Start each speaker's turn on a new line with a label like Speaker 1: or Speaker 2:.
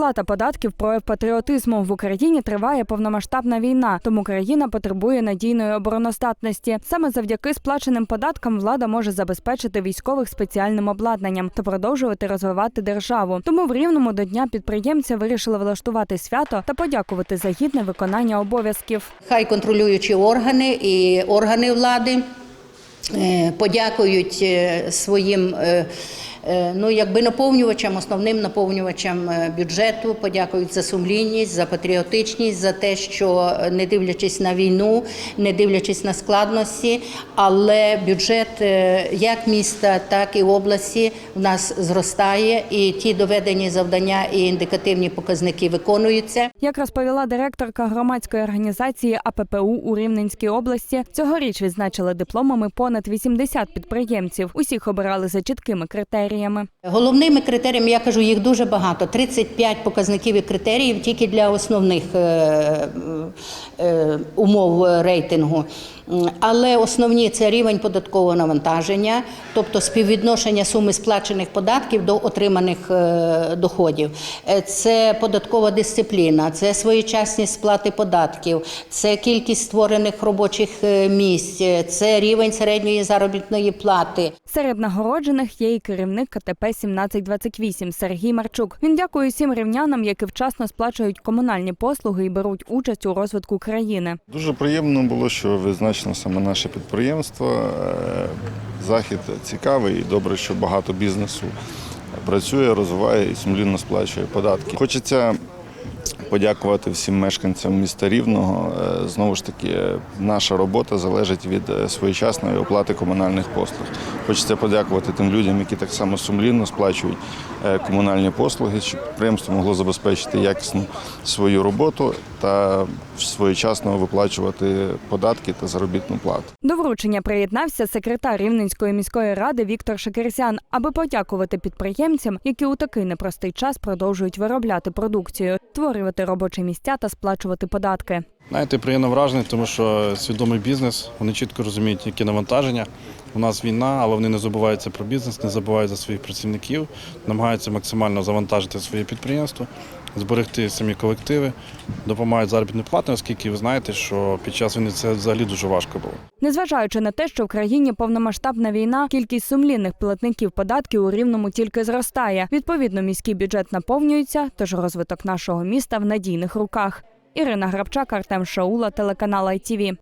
Speaker 1: Сплата податків прояв патріотизму в Україні триває повномасштабна війна, тому країна потребує надійної обороноздатності. Саме завдяки сплаченим податкам влада може забезпечити військових спеціальним обладнанням та продовжувати розвивати державу. Тому в рівному до дня підприємця вирішили влаштувати свято та подякувати за гідне виконання обов'язків.
Speaker 2: Хай контролюючі органи і органи влади е, подякують е, своїм е, ну, якби наповнювачам, основним наповнювачам е, бюджету, подякують за сумлінність, за патріотичність, за те, що е, не дивлячись на війну, не дивлячись на складності, але бюджет е, як міста, так і області в нас зростає, і ті доведені завдання і індикативні показники виконуються.
Speaker 1: Як розповіла директорка громадської організації АППУ у Рівненській області, цьогоріч відзначили дипломами понад 80 підприємців. Усіх обирали за чіткими критеріями.
Speaker 2: Головними критеріями, я кажу, їх дуже багато. 35 показників і критеріїв тільки для основних е, е, умов рейтингу. Але основні це рівень податкового навантаження, тобто співвідношення суми сплачених податків до отриманих е, доходів. Е, Це податкова дисципліна, це своєчасність сплати податків, це кількість створених робочих е, місць, е, це рівень середньої заробітної плати.
Speaker 1: Серед нагороджених є і керівник КТП 1728 Сергій Марчук. Він дякує всім рівнянам, які вчасно сплачують комунальні послуги і беруть участь у розвитку країни.
Speaker 3: Дуже приємно було, що визначено саме наше підприємство. Е, Захід цікавий і добре, що багато бізнесу працює, розвиває і сумлінно сплачує податки. Хочеться подякувати всім мешканцям міста Рівного. Е, Знову ж таки, е, наша робота залежить від е, своєчасної оплати комунальних послуг. Хочеться подякувати тим людям, які так само сумлінно сплачують комунальні послуги, щоб підприємство могло забезпечити якісну свою роботу та своєчасно виплачувати податки та заробітну плату.
Speaker 1: До вручення приєднався секретар Рівненської міської ради Віктор Шекерсян, аби подякувати підприємцям, які у такий непростий час продовжують виробляти продукцію, створювати робочі місця та сплачувати податки.
Speaker 4: Знаєте, приємно вражений, тому що свідомий бізнес, вони чітко розуміють, які навантаження. У нас війна, але вони не забуваються про бізнес, не забувають за своїх працівників, намагаються максимально завантажити своє підприємство, зберегти самі колективи, допомагають заробітну плату, оскільки ви знаєте, що під час війни це взагалі дуже важко було.
Speaker 1: Незважаючи на те, що в країні повномасштабна війна, кількість сумлінних платників податків у рівному тільки зростає. Відповідно, міський бюджет наповнюється, тож розвиток нашого міста в надійних руках. Ірина Грабчак, Артем Шаула, телеканал ITV.